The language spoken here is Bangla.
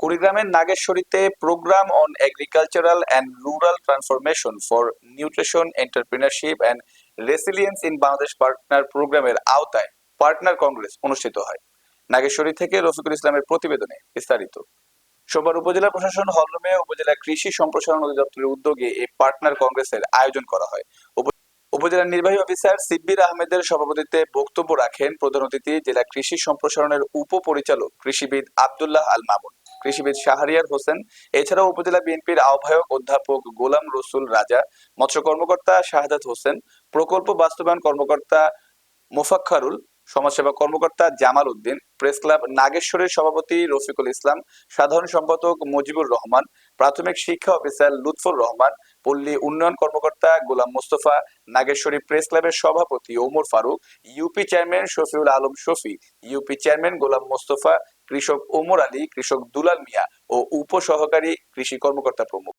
কুড়িগ্রামের নাগেশ্বরীতে program on agricultural and rural transformation for nutrition entrepreneurship and resilience in Bangladesh partner প্রোগ্রামের আওতায় পার্টনার কংগ্রেস অনুষ্ঠিত হয়। নাগেশ্বরী থেকে রফিকুল ইসলামের প্রতিবেদনে বিস্তারিত। সোমবার উপজেলা প্রশাসন হলরুমে উপজেলা কৃষি সম্প্রসারণ অধিদপ্তরের উদ্যোগে এই পার্টনার কংগ্রেসের আয়োজন করা হয়। উপজেলা নির্বাহী অফিসার সিব্বির আহমেদের সভাপতিত্বে বক্তব্য রাখেন প্রধান অতিথি, জেলা কৃষি সম্প্রসারণের উপপরিচালক কৃষিবিদ আবদুল্লাহ আল মামুন। কৃষিবিদ শাহরিয়ার হোসেন, এছাড়াও উপজেলা বিএনপির আহ্বায়ক অধ্যাপক গোলাম রসুল রাজা, মৎস্য কর্মকর্তা শাহাদাত হোসেন, প্রকল্প বাস্তবায়ন কর্মকর্তা মোফাক্কারুল, সমাজসেবা কর্মকর্তা জামাল উদ্দিন, প্রেস ক্লাব নাগেশ্বরের সভাপতি রফিকুল ইসলাম, সাধারণ সম্পাদক মুজিবুর রহমান, প্রাথমিক শিক্ষা অফিসার লুৎফুর রহমান, পল্লী উন্নয়ন কর্মকর্তা গোলাম মোস্তফা, নাগেশ্বরী প্রেস ক্লাবের সভাপতি Omar Faruk, UP chairman Shafiul Alam Shafi, UP chairman Golam Mostafa কৃষক ওমর আলী কৃষক দুলাল মিয়া ও উপসহকারী কৃষি কর্মকর্তা প্রমুখ।